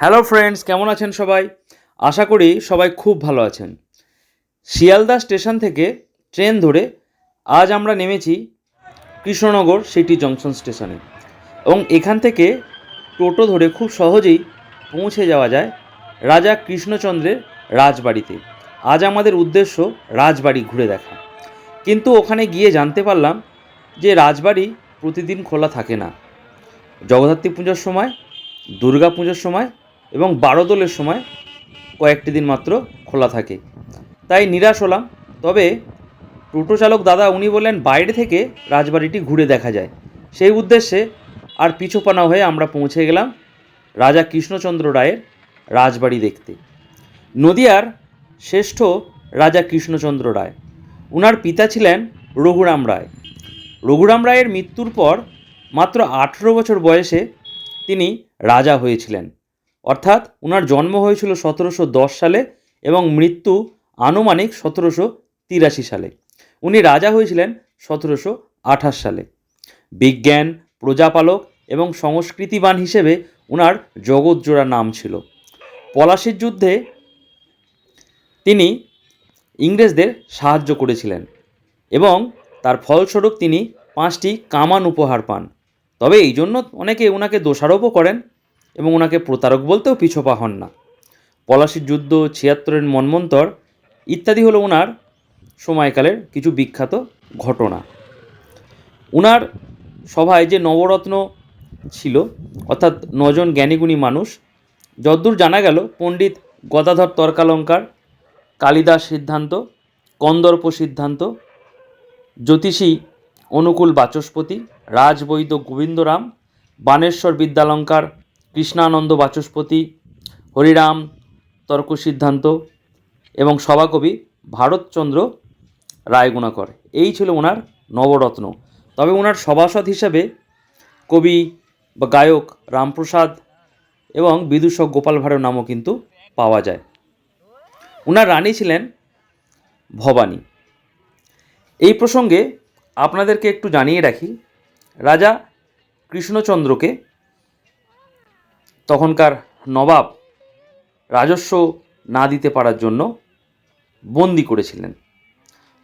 Hello friends, কেমন আছেন সবাই? আশা করি সবাই খুব ভালো আছেন। শিয়ালদা স্টেশন থেকে ট্রেন ধরে আজ আমরা নেমেছি কৃষ্ণনগর সিটি জংশন স্টেশনে এবং এখান থেকে টোটো ধরে খুব সহজেই পৌঁছে যাওয়া যায় রাজা কৃষ্ণচন্দ্রের রাজবাড়িতে। আজ আমাদের উদ্দেশ্য রাজবাড়ি ঘুরে দেখা। কিন্তু ওখানে গিয়ে জানতে পারলাম যে রাজবাড়ি প্রতিদিন খোলা থাকে না। জগদ্ধাত্রী পুজোর সময়, দুর্গা পুজোর সময় এবং বারোদোলের সময় কয়েকটি দিন মাত্র খোলা থাকে। তাই নিরাশ হলাম, তবে টোটো চালক দাদা উনি বললেন, বাইরে থেকে রাজবাড়িটি ঘুরে দেখা যায়। সেই উদ্দেশ্যে আর পিছুপানা হয়ে আমরা পৌঁছে গেলাম রাজা কৃষ্ণচন্দ্র রায়ের রাজবাড়ি দেখতে। নদিয়ার শ্রেষ্ঠ রাজা কৃষ্ণচন্দ্র রায়। উনার পিতা ছিলেন রঘুরাম রায়। রঘুরাম রায়ের মৃত্যুর পর মাত্র আঠেরো বছর বয়সে তিনি রাজা হয়েছিলেন। অর্থাৎ ওনার জন্ম হয়েছিল সতেরোশো দশ সালে এবং মৃত্যু আনুমানিক সতেরোশো তিরাশি সালে। উনি রাজা হয়েছিলেন সতেরোশো আঠাশ সালে। বিজ্ঞান, প্রজাপালক এবং সংস্কৃতিবান হিসেবে ওনার জগৎজোড়া নাম ছিল। পলাশির যুদ্ধে তিনি ইংরেজদের সাহায্য করেছিলেন এবং তার ফলস্বরূপ তিনি পাঁচটি কামান উপহার পান। তবে এই জন্য অনেকে ওনাকে দোষারোপও করেন। এবং ওনাকে প্রতারক বলতেও পিছপা হন না। পলাশির যুদ্ধ, ছিয়াত্তরের মন্মন্তর ইত্যাদি হলো ওনার সময়কালের কিছু বিখ্যাত ঘটনা। উনার সভায় যে নবরত্ন ছিল, অর্থাৎ নজন জ্ঞানীগুণী মানুষ, যদ্দূর জানা গেল পণ্ডিত গদাধর তর্কালঙ্কার, কালিদাস সিদ্ধান্ত, কন্দর্প সিদ্ধান্ত, জ্যোতিষী অনুকূল বাচস্পতি, রাজবৈদ্য গোবিন্দরাম, বানেশ্বর বিদ্যালঙ্কার কৃষ্ণানন্দ বাচস্পতি, হরিরাম তর্ক সিদ্ধান্ত এবং সভাকবি ভারতচন্দ্র রায়গুণাকর। এই ছিল ওনার নবরত্ন। তবে ওনার সভাসদ হিসেবে কবি বা গায়ক রামপ্রসাদ এবং বিদূষক গোপাল ভাঁড়ের নামও কিন্তু পাওয়া যায়। ওনার রানী ছিলেন ভবানী। এই প্রসঙ্গে আপনাদেরকে একটু জানিয়ে রাখি, রাজা কৃষ্ণচন্দ্রকে তখনকার নবাব রাজস্ব না দিতে পারার জন্য বন্দি করেছিলেন।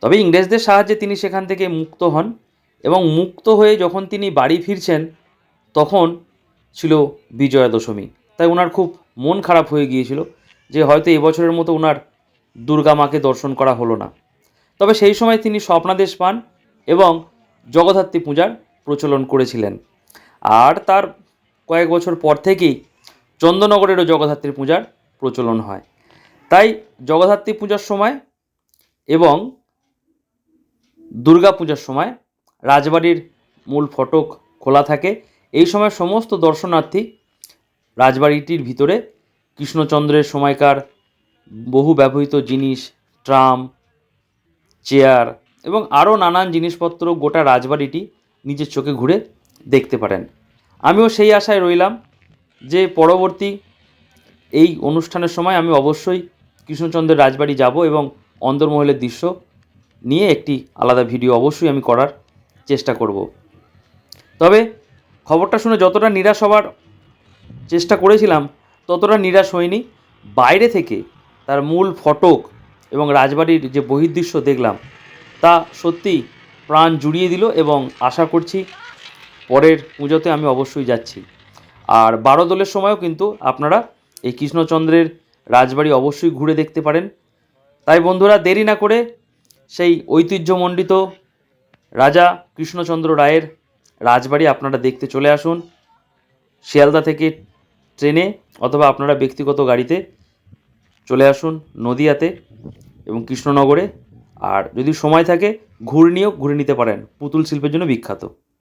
তবে ইংরেজদের সাহায্যে তিনি সেখান থেকে মুক্ত হন এবং মুক্ত হয়ে যখন তিনি বাড়ি ফিরছেন, তখন ছিল বিজয়া দশমী তাই ওনার খুব মন খারাপ হয়ে গিয়েছিল যে হয়তো এবছরের মতো ওনার দুর্গা মাকে দর্শন করা হলো না। তবে সেই সময় তিনি স্বপ্নাদেশ পান এবং জগদ্ধাত্রী পূজার প্রচলন করেছিলেন। আর তার কয়েক বছর পর থেকেই চন্দ্রনগরেরও জগদ্ধাত্রী পূজার প্রচলন হয়। তাই জগদ্ধাত্রী পূজার সময় এবং দুর্গা পূজার সময় রাজবাড়ির মূল ফটক খোলা থাকে। এই সময় সমস্ত দর্শনার্থী রাজবাড়িটির ভিতরে কৃষ্ণচন্দ্রের সময়কার বহু ব্যবহৃত জিনিস, ট্রাম, চেয়ার এবং আরও নানান জিনিসপত্র গোটা রাজবাড়িটি নিজের চোখে ঘুরে দেখতে পারেন। আমিও সেই আশায় রইলাম যে পরবর্তী এই অনুষ্ঠানের সময় আমি অবশ্যই কৃষ্ণচন্দ্রের রাজবাড়ি যাব এবং অন্দরমহলের দৃশ্য নিয়ে একটি আলাদা ভিডিও অবশ্যই আমি করার চেষ্টা করব। তবে খবরটা শুনে যতটা নিরাশ হওয়ার চেষ্টা করেছিলাম, ততটা নিরাশ হয়নি বাইরে থেকে তার মূল ফটক এবং রাজবাড়ির যে বহির্দৃশ্য দেখলাম, তা সত্যি প্রাণ জুড়িয়ে দিল এবং আশা করছি পরের পুজোতে আমি অবশ্যই যাচ্ছি। আর বারো দলের সময়ও কিন্তু আপনারা এই কৃষ্ণচন্দ্রের রাজবাড়ি অবশ্যই ঘুরে দেখতে পারেন। তাই বন্ধুরা, দেরি না করে সেই ঐতিহ্যমণ্ডিত রাজা কৃষ্ণচন্দ্র রায়ের রাজবাড়ি আপনারা দেখতে চলে আসুন। শিয়ালদা থেকে ট্রেনে অথবা আপনারা ব্যক্তিগত গাড়িতে চলে আসুন নদিয়াতে এবং কৃষ্ণনগরে। আর যদি সময় থাকে ঘুরনিও ঘুরে নিতে পারেন। পুতুল শিল্পের জন্য বিখ্যাত।